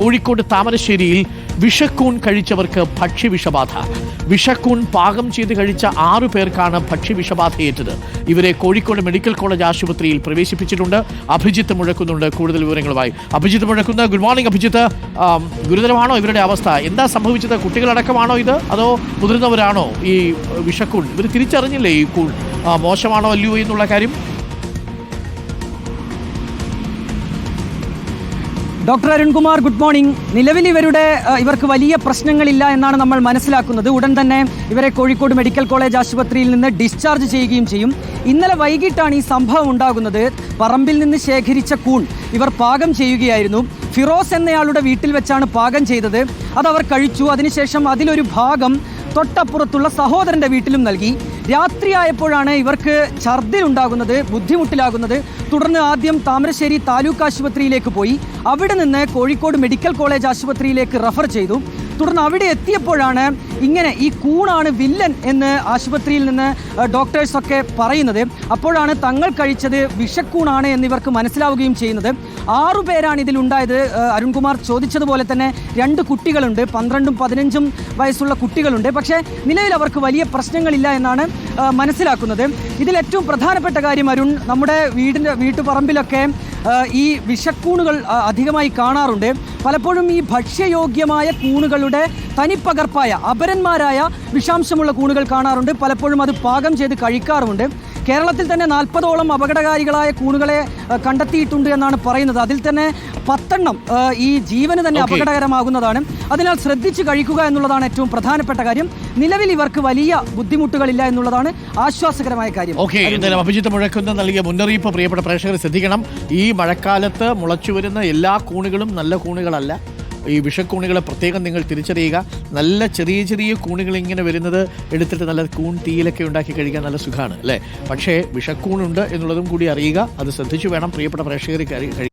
കോഴിക്കോട് താമരശ്ശേരിയിൽ വിഷക്കൂൺ കഴിച്ചവർക്ക് ഭക്ഷ്യവിഷബാധ. വിഷക്കൂൺ പാകം ചെയ്ത് കഴിച്ച ആറു പേർക്കാണ് ഭക്ഷ്യവിഷബാധയേറ്റത് ഇവരെ കോഴിക്കോട് മെഡിക്കൽ കോളേജ് ആശുപത്രിയിൽ പ്രവേശിപ്പിച്ചിട്ടുണ്ട്. അഭിജിത്ത് മുഴക്കുന്നുണ്ട്. കൂടുതൽ വിവരങ്ങളുമായി അഭിജിത്ത് മുഴക്കുന്ന. Good morning Abhijith. ഗുരുതരമാണോ ഇവരുടെ അവസ്ഥ? എന്താ സംഭവിച്ചത്? കുട്ടികളടക്കമാണോ ഇത്? അതോ മുതിർന്നവരാണോ ഈ വിഷക്കൂൺ? ഇവർ തിരിച്ചറിഞ്ഞില്ലേ ഈ കൂൺ? മോശമാണോ അല്ലയോ എന്നുള്ള കാര്യം? Doctor Arunkumar good morning. നിലവിൽ ഇവരുടെ ഇവർക്ക് വലിയ പ്രശ്നങ്ങളില്ല എന്നാണ് നമ്മൾ മനസ്സിലാക്കുന്നത്. ഉടൻ തന്നെ ഇവരെ കോഴിക്കോട് മെഡിക്കൽ കോളേജ് ആശുപത്രിയിൽ നിന്ന് ഡിസ്ചാർജ് ചെയ്യുകയും ചെയ്യും. ഇന്നലെ വൈകിട്ടാണ് ഈ സംഭവം ഉണ്ടാകുന്നത്. പറമ്പിൽ നിന്ന് ശേഖരിച്ച കൂൺ ഇവർ പാകം ചെയ്യുകയായിരുന്നു. ഫിറോസ് എന്നയാളുടെ വീട്ടിൽ വെച്ചാണ് പാകം ചെയ്തത്. അത് അവർ കഴിച്ചു. അതിനുശേഷം അതിലൊരു ഭാഗം തൊട്ടപ്പുറത്തുള്ള സഹോദരന്റെ വീട്ടിലും നൽകി. രാത്രിയായപ്പോഴാണ് ഇവർക്ക് ഛർദിലുണ്ടാകുന്നത് ബുദ്ധിമുട്ടിലാകുന്നത്. തുടർന്ന് ആദ്യം താമരശ്ശേരി താലൂക്ക് ആശുപത്രിയിലേക്ക് പോയി. അവിടെ നിന്ന് കോഴിക്കോട് മെഡിക്കൽ കോളേജ് ആശുപത്രിയിലേക്ക് റഫർ ചെയ്തു. തുടർന്ന് അവിടെ എത്തിയപ്പോഴാണ് ഇങ്ങനെ ഈ കൂണാണ് വില്ലൻ എന്ന് ആശുപത്രിയിൽ നിന്ന് ഡോക്ടേഴ്സൊക്കെ പറയുന്നത്. അപ്പോഴാണ് തങ്ങൾ കഴിച്ചത് വിഷക്കൂണാണ് എന്നിവർക്ക് മനസ്സിലാവുകയും ചെയ്യുന്നത്. ആറു പേരാണ് ഇതിലുണ്ടായത് അരുൺകുമാർ ചോദിച്ചതുപോലെ തന്നെ രണ്ട് കുട്ടികളുണ്ട്. പന്ത്രണ്ടും പതിനഞ്ചും വയസ്സുള്ള കുട്ടികളുണ്ട്. പക്ഷേ നിലവിൽ അവർക്ക് വലിയ പ്രശ്നങ്ങളില്ല എന്നാണ് മനസ്സിലാക്കുന്നത്. ഇതിൽ ഏറ്റവും പ്രധാനപ്പെട്ട കാര്യം അരുൺ നമ്മുടെ വീടിന്റെ വീട്ടുപറമ്പിലൊക്കെ ഈ വിഷക്കൂണുകൾ അധികമായി കാണാറുണ്ട്. പലപ്പോഴും ഈ ഭക്ഷ്യയോഗ്യമായ കൂണുകളുടെ തനിപ്പകർപ്പായ അപരന്മാരായ വിഷാംശമുള്ള കൂണുകൾ കാണാറുണ്ട്. പലപ്പോഴും അത് പാകം ചെയ്ത് കഴിക്കാറുമുണ്ട്. കേരളത്തിൽ തന്നെ നാൽപ്പതോളം അപകടകാരികളായ കൂണുകളെ കണ്ടെത്തിയിട്ടുണ്ട് എന്നാണ് പറയുന്നത്. അതിൽ തന്നെ പത്തെണ്ണം ഈ ജീവന് തന്നെ. അപകടകരമാകുന്നതാണ്. അതിനാൽ ശ്രദ്ധിച്ചു കഴിക്കുക എന്നുള്ളതാണ് ഏറ്റവും പ്രധാനപ്പെട്ട കാര്യം. നിലവിൽ ഇവർക്ക് വലിയ ബുദ്ധിമുട്ടുകളില്ല എന്നുള്ളതാണ് ആശ്വാസകരമായ കാര്യം. ഓക്കെ എന്തായാലും അഭിജിത്ത് മുഴക്കുന്ന നൽകിയ മുന്നറിയിപ്പ് പ്രിയപ്പെട്ട പ്രേക്ഷകർ ശ്രദ്ധിക്കണം. ഈ മഴക്കാലത്ത് മുളച്ചു വരുന്ന എല്ലാ കൂണുകളും നല്ല കൂണുകളല്ല. ഈ വിഷക്കൂണികളെ പ്രത്യേകം നിങ്ങൾ തിരിച്ചറിയുക. നല്ല ചെറിയ ചെറിയ കൂണികൾ ഇങ്ങനെ വരുന്നത് എടുത്തിട്ട് നല്ല കൂൺ തീയിലൊക്കെ ഉണ്ടാക്കി കഴിക്കാൻ നല്ല സുഖമാണ് അല്ലേ? പക്ഷേ വിഷക്കൂണുണ്ട് എന്നുള്ളതും കൂടി അറിയുക. അത് ശ്രദ്ധിച്ചു വേണം പ്രിയപ്പെട്ട പ്രേക്ഷകർ